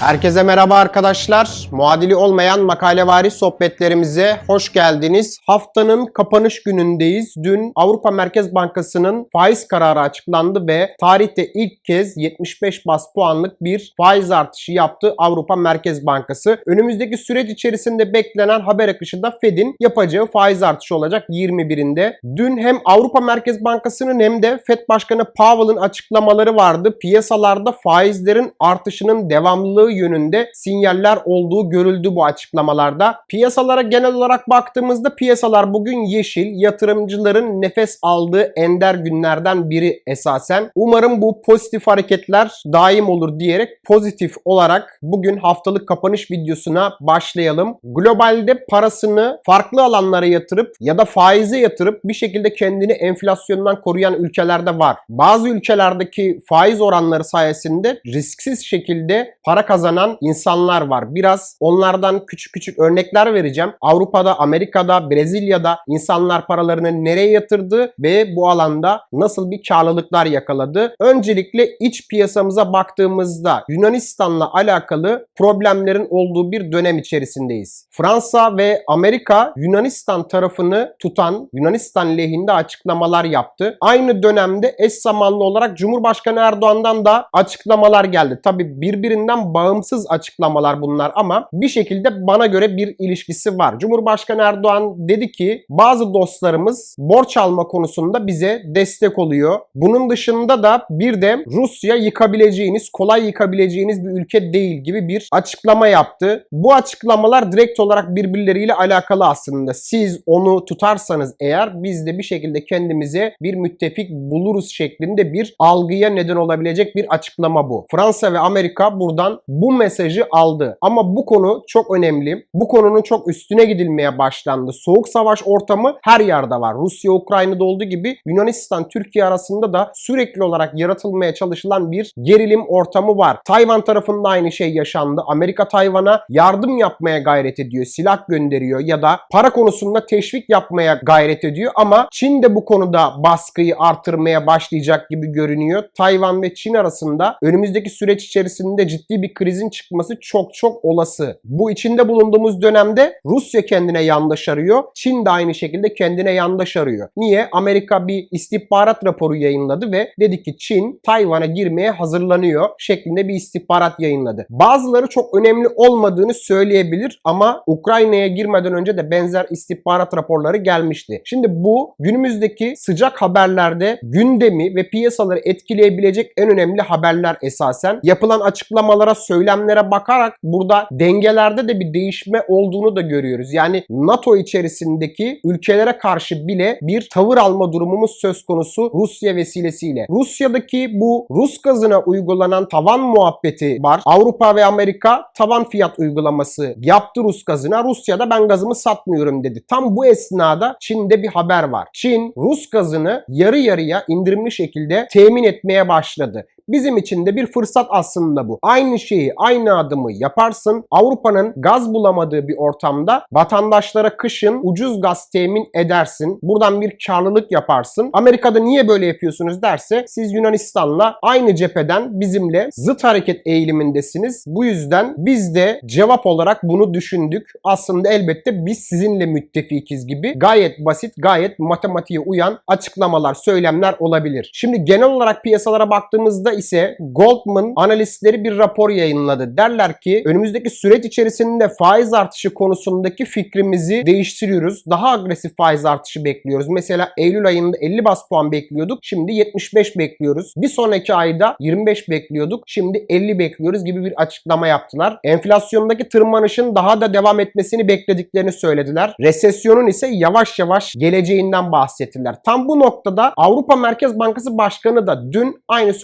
Herkese merhaba arkadaşlar. Muadili olmayan makalevari sohbetlerimize hoş geldiniz. Haftanın kapanış günündeyiz. Dün Avrupa Merkez Bankası'nın faiz kararı açıklandı ve tarihte ilk kez 75 bas puanlık bir faiz artışı yaptı Avrupa Merkez Bankası. Önümüzdeki süreç içerisinde beklenen haber akışı da Fed'in yapacağı faiz artışı olacak 21'inde. Dün hem Avrupa Merkez Bankası'nın hem de Fed Başkanı Powell'ın açıklamaları vardı. Piyasalarda faizlerin artışının devamlılığı yönünde sinyaller olduğu görüldü bu açıklamalarda. Piyasalara genel olarak baktığımızda piyasalar bugün yeşil, yatırımcıların nefes aldığı ender günlerden biri esasen. Umarım bu pozitif hareketler daim olur diyerek pozitif olarak bugün haftalık kapanış videosuna başlayalım. Globalde parasını farklı alanlara yatırıp ya da faize yatırıp bir şekilde kendini enflasyondan koruyan ülkelerde var. Bazı ülkelerdeki faiz oranları sayesinde risksiz şekilde para kazanan insanlar var. Biraz onlardan küçük küçük örnekler vereceğim. Avrupa'da, Amerika'da, Brezilya'da insanlar paralarını nereye yatırdı ve bu alanda nasıl bir karlılıklar yakaladı? Öncelikle iç piyasamıza baktığımızda Yunanistan'la alakalı problemlerin olduğu bir dönem içerisindeyiz. Fransa ve Amerika Yunanistan tarafını tutan Yunanistan lehinde açıklamalar yaptı. Aynı dönemde eş zamanlı olarak Cumhurbaşkanı Erdoğan'dan da açıklamalar geldi. Tabi birbirinden bağımsız açıklamalar bunlar ama bir şekilde bana göre bir ilişkisi var. Cumhurbaşkanı Erdoğan dedi ki bazı dostlarımız borç alma konusunda bize destek oluyor. Bunun dışında da bir de Rusya yıkabileceğiniz, kolay yıkabileceğiniz bir ülke değil gibi bir açıklama yaptı. Bu açıklamalar direkt olarak birbirleriyle alakalı aslında. Siz onu tutarsanız eğer biz de bir şekilde kendimize bir müttefik buluruz şeklinde bir algıya neden olabilecek bir açıklama bu. Fransa ve Amerika buradan bu mesajı aldı. Ama bu konu çok önemli. Bu konunun çok üstüne gidilmeye başlandı. Soğuk savaş ortamı her yerde var. Rusya, Ukrayna'da olduğu gibi Yunanistan, Türkiye arasında da sürekli olarak yaratılmaya çalışılan bir gerilim ortamı var. Tayvan tarafında aynı şey yaşandı. Amerika Tayvan'a yardım yapmaya gayret ediyor, silah gönderiyor ya da para konusunda teşvik yapmaya gayret ediyor ama Çin de bu konuda baskıyı artırmaya başlayacak gibi görünüyor. Tayvan ve Çin arasında önümüzdeki süreç içerisinde ciddi bir krizin çıkması çok çok olası. Bu içinde bulunduğumuz dönemde Rusya kendine yandaş arıyor. Çin de aynı şekilde kendine yandaş arıyor. Niye? Amerika bir istihbarat raporu yayınladı ve dedi ki Çin Tayvan'a girmeye hazırlanıyor şeklinde bir istihbarat yayınladı. Bazıları çok önemli olmadığını söyleyebilir ama Ukrayna'ya girmeden önce de benzer istihbarat raporları gelmişti. Şimdi bu günümüzdeki sıcak haberlerde gündemi ve piyasaları etkileyebilecek en önemli haberler esasen. Yapılan açıklamalara, söylemlere bakarak burada dengelerde de bir değişme olduğunu da görüyoruz. Yani NATO içerisindeki ülkelere karşı bile bir tavır alma durumumuz söz konusu Rusya vesilesiyle. Rusya'daki bu Rus gazına uygulanan tavan muhabbeti var. Avrupa ve Amerika tavan fiyat uygulaması yaptı Rus gazına. Rusya'da ben gazımı satmıyorum dedi. Tam bu esnada Çin'de bir haber var. Çin Rus gazını yarı yarıya indirimli şekilde temin etmeye başladı. Bizim için de bir fırsat aslında bu. Aynı şeyi, aynı adımı yaparsın. Avrupa'nın gaz bulamadığı bir ortamda vatandaşlara kışın ucuz gaz temin edersin. Buradan bir karlılık yaparsın. Amerika'da niye böyle yapıyorsunuz derse siz Yunanistan'la aynı cepheden bizimle zıt hareket eğilimindesiniz. Bu yüzden biz de cevap olarak bunu düşündük. Aslında elbette biz sizinle müttefikiz gibi gayet basit, gayet matematiğe uyan açıklamalar, söylemler olabilir. Şimdi genel olarak piyasalara baktığımızda ise Goldman analistleri bir rapor yayınladı. Derler ki önümüzdeki süreç içerisinde faiz artışı konusundaki fikrimizi değiştiriyoruz. Daha agresif faiz artışı bekliyoruz. Mesela Eylül ayında 50 bas puan bekliyorduk. Şimdi 75 bekliyoruz. Bir sonraki ayda 25 bekliyorduk. Şimdi 50 bekliyoruz gibi bir açıklama yaptılar. Enflasyondaki tırmanışın daha da devam etmesini beklediklerini söylediler. Resesyonun ise yavaş yavaş geleceğinden bahsettiler. Tam bu noktada Avrupa Merkez Bankası Başkanı da dün aynı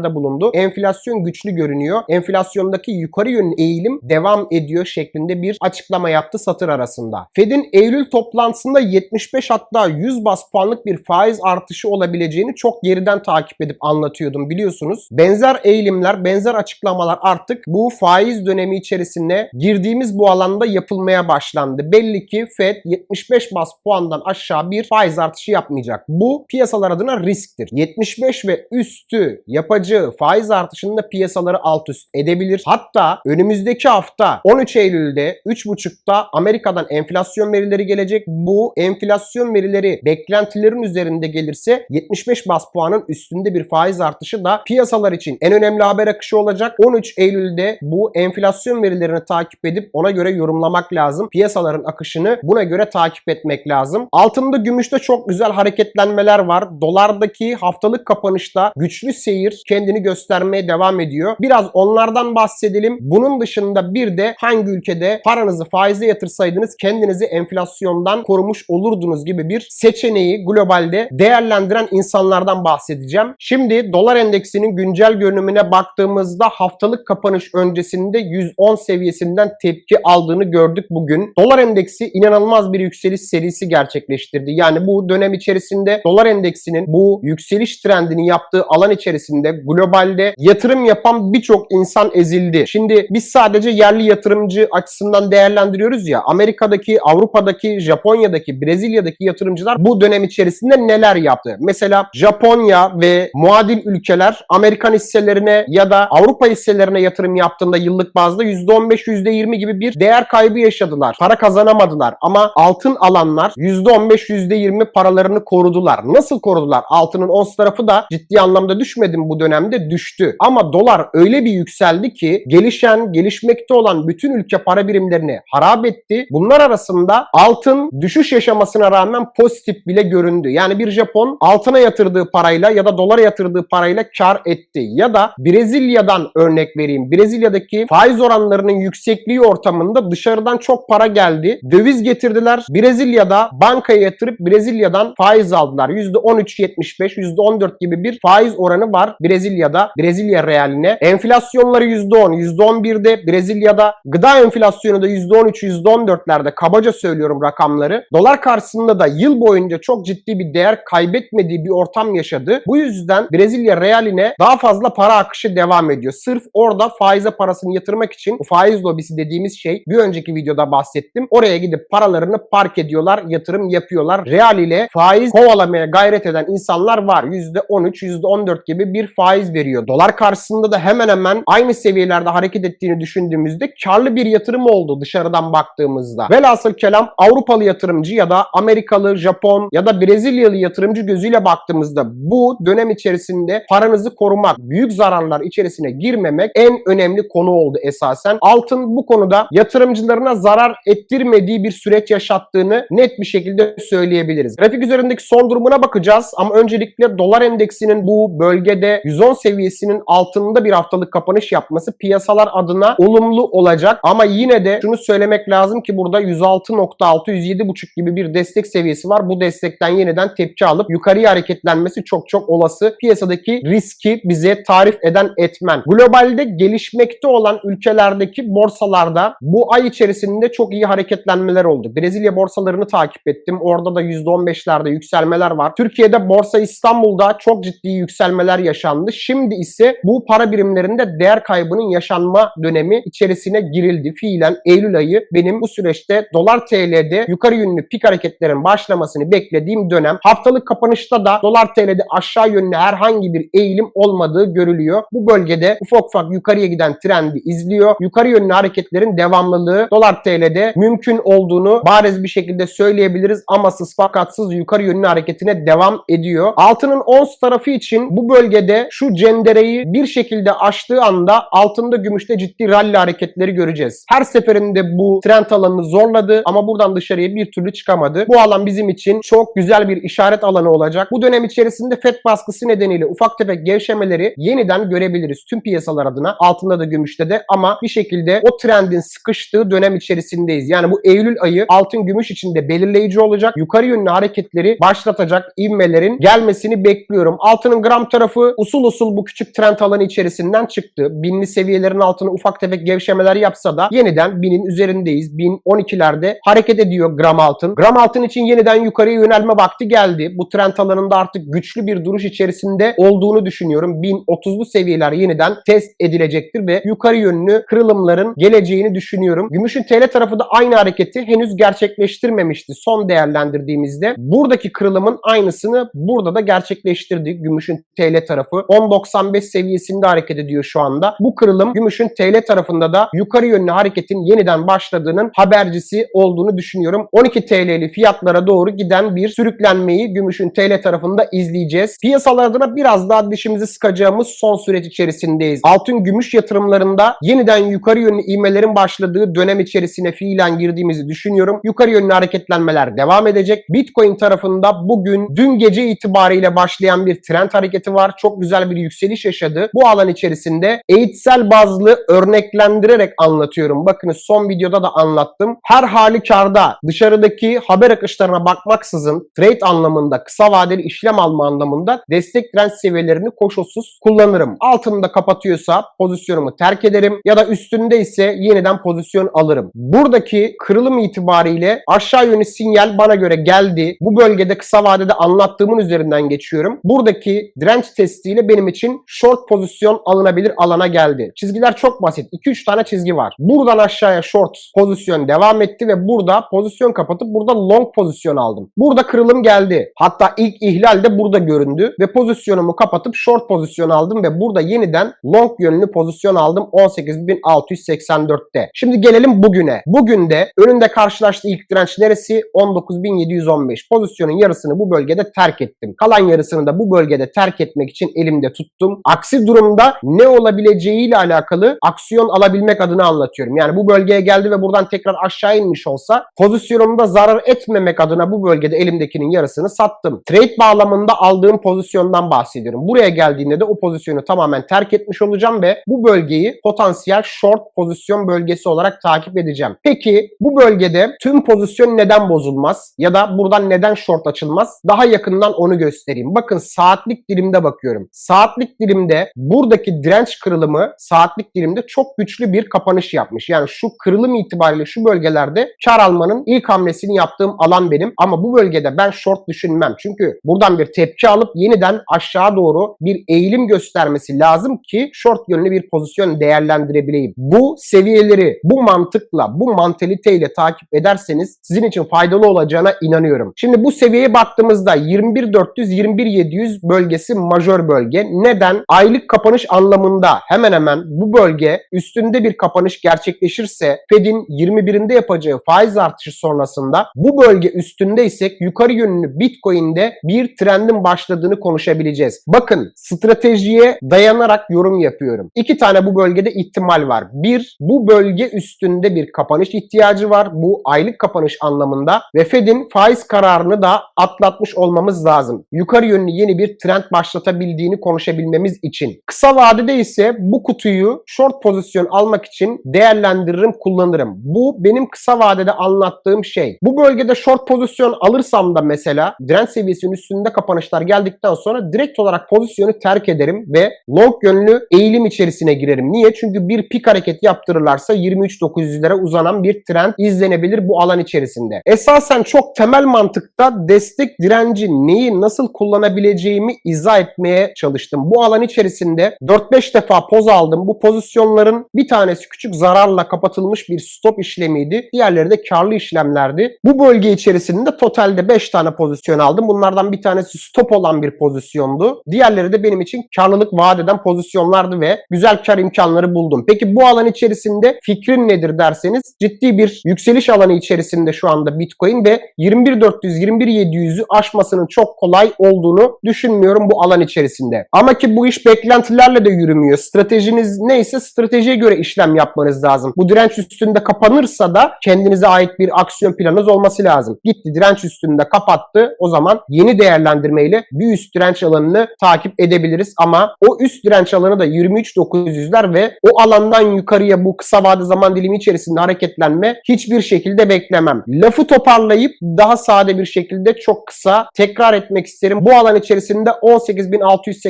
söylemlerde bulundu. Enflasyon güçlü görünüyor. Enflasyondaki yukarı yönlü eğilim devam ediyor şeklinde bir açıklama yaptı satır arasında. Fed'in Eylül toplantısında 75 hatta 100 bas puanlık bir faiz artışı olabileceğini çok geriden takip edip anlatıyordum biliyorsunuz. Benzer eğilimler, benzer açıklamalar artık bu faiz dönemi içerisinde girdiğimiz bu alanda yapılmaya başlandı. Belli ki Fed 75 bas puandan aşağı bir faiz artışı yapmayacak. Bu piyasalar adına risktir. 75 ve üstü yapacağı yapacağı faiz artışında piyasaları alt üst edebilir. Hatta önümüzdeki hafta 13 Eylül'de 3.5'ta Amerika'dan enflasyon verileri gelecek. Bu enflasyon verileri beklentilerin üzerinde gelirse 75 bas puanın üstünde bir faiz artışı da piyasalar için en önemli haber akışı olacak. 13 Eylül'de bu enflasyon verilerini takip edip ona göre yorumlamak lazım. Piyasaların akışını buna göre takip etmek lazım. Altında gümüşte çok güzel hareketlenmeler var. Dolardaki haftalık kapanışta güçlü seyir kendini göstermeye devam ediyor. Biraz onlardan bahsedelim. Bunun dışında bir de hangi ülkede paranızı faize yatırsaydınız kendinizi enflasyondan korumuş olurdunuz gibi bir seçeneği globalde değerlendiren insanlardan bahsedeceğim. Şimdi dolar endeksinin güncel görünümüne baktığımızda haftalık kapanış öncesinde 110 seviyesinden tepki aldığını gördük bugün. Dolar endeksi inanılmaz bir yükseliş serisi gerçekleştirdi. Yani bu dönem içerisinde dolar endeksinin bu yükseliş trendini yaptığı alan içerisinde globalde yatırım yapan birçok insan ezildi. Şimdi biz sadece yerli yatırımcı açısından değerlendiriyoruz ya Amerika'daki, Avrupa'daki, Japonya'daki, Brezilya'daki yatırımcılar bu dönem içerisinde neler yaptı? Mesela Japonya ve muadil ülkeler Amerikan hisselerine ya da Avrupa hisselerine yatırım yaptığında yıllık bazda %15, %20 gibi bir değer kaybı yaşadılar. Para kazanamadılar ama altın alanlar %15, %20 paralarını korudular. Nasıl korudular? Altının ons tarafı da ciddi anlamda düşmedi mi bu dönemde? Düştü. Ama dolar öyle bir yükseldi ki gelişen, gelişmekte olan bütün ülke para birimlerini harap etti. Bunlar arasında altın düşüş yaşamasına rağmen pozitif bile göründü. Yani bir Japon altına yatırdığı parayla ya da dolara yatırdığı parayla kar etti. Ya da Brezilya'dan örnek vereyim. Brezilya'daki faiz oranlarının yüksekliği ortamında dışarıdan çok para geldi. Döviz getirdiler. Brezilya'da bankaya yatırıp Brezilya'dan faiz aldılar. %13.75, %14 gibi bir faiz oranı var Brezilya'da. Brezilya realine. Enflasyonları %10, %11'de Brezilya'da. Gıda enflasyonu da %13, %14'lerde kabaca söylüyorum rakamları. Dolar karşısında da yıl boyunca çok ciddi bir değer kaybetmediği bir ortam yaşadı. Bu yüzden Brezilya realine daha fazla para akışı devam ediyor. Sırf orada faize parasını yatırmak için bu faiz lobisi dediğimiz şey bir önceki videoda bahsettim. Oraya gidip paralarını park ediyorlar, yatırım yapıyorlar. Real ile faiz kovalamaya gayret eden insanlar var. %13, %14 gibi bir faiz veriyor. Dolar karşısında da hemen hemen aynı seviyelerde hareket ettiğini düşündüğümüzde karlı bir yatırım oldu dışarıdan baktığımızda. Velhasıl kelam Avrupalı yatırımcı ya da Amerikalı, Japon ya da Brezilyalı yatırımcı gözüyle baktığımızda bu dönem içerisinde paranızı korumak, büyük zararlar içerisine girmemek en önemli konu oldu esasen. Altın bu konuda yatırımcılarına zarar ettirmediği bir süreç yaşattığını net bir şekilde söyleyebiliriz. Grafik üzerindeki son durumuna bakacağız ama öncelikle dolar endeksinin bu bölgede 110 seviyesinin altında bir haftalık kapanış yapması piyasalar adına olumlu olacak ama yine de şunu söylemek lazım ki burada 106.6 107.5 gibi bir destek seviyesi var. Bu destekten yeniden tepki alıp yukarıya hareketlenmesi çok çok olası. Piyasadaki riski bize tarif eden etmen. Globalde gelişmekte olan ülkelerdeki borsalarda bu ay içerisinde çok iyi hareketlenmeler oldu. Brezilya borsalarını takip ettim. Orada da %15'lerde yükselmeler var. Türkiye'de Borsa İstanbul'da çok ciddi yükselmeler yaşandı. Şimdi ise bu para birimlerinde değer kaybının yaşanma dönemi içerisine girildi. Fiilen Eylül ayı benim bu süreçte dolar TL'de yukarı yönlü pik hareketlerin başlamasını beklediğim dönem. Haftalık kapanışta da dolar TL'de aşağı yönlü herhangi bir eğilim olmadığı görülüyor. Bu bölgede ufak ufak yukarıya giden trendi izliyor. Yukarı yönlü hareketlerin devamlılığı dolar TL'de mümkün olduğunu bariz bir şekilde söyleyebiliriz. Amasız fakatsız yukarı yönlü hareketine devam ediyor. Altının ons tarafı için bu bölgede cendereyi bir şekilde aştığı anda altında gümüşte ciddi rally hareketleri göreceğiz. Her seferinde bu trend alanını zorladı ama buradan dışarıya bir türlü çıkamadı. Bu alan bizim için çok güzel bir işaret alanı olacak. Bu dönem içerisinde FED baskısı nedeniyle ufak tefek gevşemeleri yeniden görebiliriz tüm piyasalar adına. Altında da gümüşte de ama bir şekilde o trendin sıkıştığı dönem içerisindeyiz. Yani bu Eylül ayı altın gümüş için de belirleyici olacak. Yukarı yönlü hareketleri başlatacak ivmelerin gelmesini bekliyorum. Altının gram tarafı usul usul bu küçük trend alanı içerisinden çıktı. Binli seviyelerin altına ufak tefek gevşemeler yapsa da yeniden binin üzerindeyiz. 1012'lerde hareket ediyor gram altın. Gram altın için yeniden yukarıya yönelme vakti geldi. Bu trend alanında artık güçlü bir duruş içerisinde olduğunu düşünüyorum. 1030'lu seviyeler yeniden test edilecektir ve yukarı yönlü kırılımların geleceğini düşünüyorum. Gümüşün TL tarafı da aynı hareketi henüz gerçekleştirmemişti son değerlendirdiğimizde. Buradaki kırılımın aynısını burada da gerçekleştirdi gümüşün TL tarafı. 10.95 seviyesinde hareket ediyor şu anda. Bu kırılım gümüşün TL tarafında da yukarı yönlü hareketin yeniden başladığının habercisi olduğunu düşünüyorum. 12 TL'li fiyatlara doğru giden bir sürüklenmeyi gümüşün TL tarafında izleyeceğiz. Piyasalar adına biraz daha dişimizi sıkacağımız son süreç içerisindeyiz. Altın gümüş yatırımlarında yeniden yukarı yönlü ivmelerin başladığı dönem içerisine fiilen girdiğimizi düşünüyorum. Yukarı yönlü hareketlenmeler devam edecek. Bitcoin tarafında bugün dün gece itibariyle başlayan bir trend hareketi var. Çok güzel bir yükseliş yaşadı. Bu alan içerisinde eğitsel bazlı örneklendirerek anlatıyorum. Bakınız son videoda da anlattım. Her halükarda dışarıdaki haber akışlarına bakmaksızın trade anlamında kısa vadeli işlem alma anlamında destek direnç seviyelerini koşulsuz kullanırım. Altında kapatıyorsa pozisyonumu terk ederim ya da üstünde ise yeniden pozisyon alırım. Buradaki kırılım itibariyle aşağı yönlü sinyal bana göre geldi. Bu bölgede kısa vadede anlattığımın üzerinden geçiyorum. Buradaki direnç testiyle benim için short pozisyon alınabilir alana geldi. Çizgiler çok basit. 2-3 tane çizgi var. Buradan aşağıya short pozisyon devam etti ve burada pozisyon kapatıp burada long pozisyon aldım. Burada kırılım geldi. Hatta ilk ihlal de burada göründü ve pozisyonumu kapatıp short pozisyon aldım ve burada yeniden long yönlü pozisyon aldım 18.684'te. Şimdi gelelim bugüne. Bugün de önünde karşılaştığı ilk direnç neresi? 19.715. Pozisyonun yarısını bu bölgede terk ettim. Kalan yarısını da bu bölgede terk etmek için elimde tuttum. Aksi durumda ne olabileceğiyle alakalı aksiyon alabilmek adına anlatıyorum. Yani bu bölgeye geldi ve buradan tekrar aşağı inmiş olsa pozisyonumda zarar etmemek adına bu bölgede elimdekinin yarısını sattım. Trade bağlamında aldığım pozisyondan bahsediyorum. Buraya geldiğinde de o pozisyonu tamamen terk etmiş olacağım ve bu bölgeyi potansiyel short pozisyon bölgesi olarak takip edeceğim. Peki bu bölgede tüm pozisyon neden bozulmaz? Ya da buradan neden short açılmaz? Daha yakından onu göstereyim. Bakın saatlik dilimde bakıyorum. Saatlik dilimde buradaki direnç kırılımı saatlik dilimde çok güçlü bir kapanış yapmış. Yani şu kırılım itibariyle şu bölgelerde kar almanın ilk hamlesini yaptığım alan benim. Ama bu bölgede ben short düşünmem. Çünkü buradan bir tepki alıp yeniden aşağı doğru bir eğilim göstermesi lazım ki short yönlü bir pozisyon değerlendirebileyim. Bu seviyeleri bu mantıkla, bu mantaliteyle takip ederseniz sizin için faydalı olacağına inanıyorum. Şimdi bu seviyeye baktığımızda 21.400-21.700 bölgesi majör bölge. Neden? Aylık kapanış anlamında hemen hemen bu bölge üstünde bir kapanış gerçekleşirse Fed'in 21'inde yapacağı faiz artışı sonrasında bu bölge üstündeysek yukarı yönlü Bitcoin'de bir trendin başladığını konuşabileceğiz. Bakın stratejiye dayanarak yorum yapıyorum. İki tane bu bölgede ihtimal var. Bir, bu bölge üstünde bir kapanış ihtiyacı var. Bu aylık kapanış anlamında ve Fed'in faiz kararını da atlatmış olmamız lazım. Yukarı yönlü yeni bir trend başlatabildiğini konuşabilmemiz için. Kısa vadede ise bu kutuyu short pozisyon almak için değerlendiririm, kullanırım. Bu benim kısa vadede anlattığım şey. Bu bölgede short pozisyon alırsam da mesela direnç seviyesinin üstünde kapanışlar geldikten sonra direkt olarak pozisyonu terk ederim ve long yönlü eğilim içerisine girerim. Niye? Çünkü bir pik hareket yaptırırlarsa 23.900'lere uzanan bir trend izlenebilir bu alan içerisinde. Esasen çok temel mantıkta destek direnci neyi nasıl kullanabileceğimi izah etmeye çalıştım. Bu alan içerisinde 4-5 defa poz aldım. Bu pozisyonların bir tanesi küçük zararla kapatılmış bir stop işlemiydi. Diğerleri de karlı işlemlerdi. Bu bölge içerisinde totalde 5 tane pozisyon aldım. Bunlardan bir tanesi stop olan bir pozisyondu. Diğerleri de benim için karlılık vaat eden pozisyonlardı ve güzel kar imkanları buldum. Peki bu alan içerisinde fikrin nedir derseniz ciddi bir yükseliş alanı içerisinde şu anda Bitcoin ve 21.400-21.700'ü aşmasının çok kolay olduğunu düşünmüyorum bu alan içerisinde. Ama ki bu iş beklentilerle de yürümüyor. Stratejiniz neyse stratejiye göre işlem yapmanız lazım. Bu direnç üstünde kapanırsa da kendinize ait bir aksiyon planınız olması lazım. Gitti direnç üstünde kapattı. O zaman yeni değerlendirmeyle bir üst direnç alanını takip edebiliriz ama o üst direnç alanı da 23.900'ler ve o alandan yukarıya bu kısa vade zaman dilimi içerisinde hareketlenme hiçbir şekilde beklemem. Lafı toparlayıp daha sade bir şekilde çok kısa tekrar etmek isterim. Bu alan içerisinde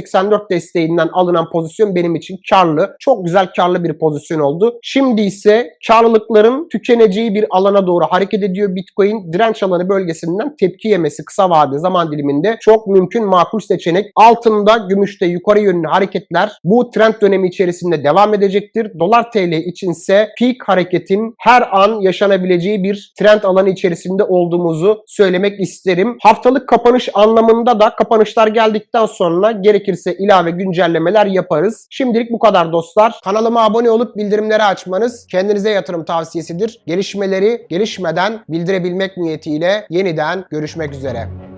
18.684 desteğinden alınan pozisyon benim için karlı. Çok güzel karlı bir pozisyon oldu. Şimdi ise karlılıkların tükeneceği bir alana doğru hareket ediyor Bitcoin. Direnç alanı bölgesinden tepki yemesi kısa vade zaman diliminde çok mümkün makul seçenek. Altında gümüşte yukarı yönlü hareketler bu trend dönemi içerisinde devam edecektir. Dolar TL içinse peak hareketin her an yaşanabileceği bir trend alanı içerisinde olduğumuzu söylemek isterim. Haftalık kapanış anlamında da kapanışlar geldikten sonra gerekirse Gerekirse ilave güncellemeler yaparız. Şimdilik bu kadar dostlar. Kanalıma abone olup bildirimleri açmanız kendinize yatırım tavsiyesidir. Gelişmeleri gelişmeden bildirebilmek niyetiyle yeniden görüşmek üzere.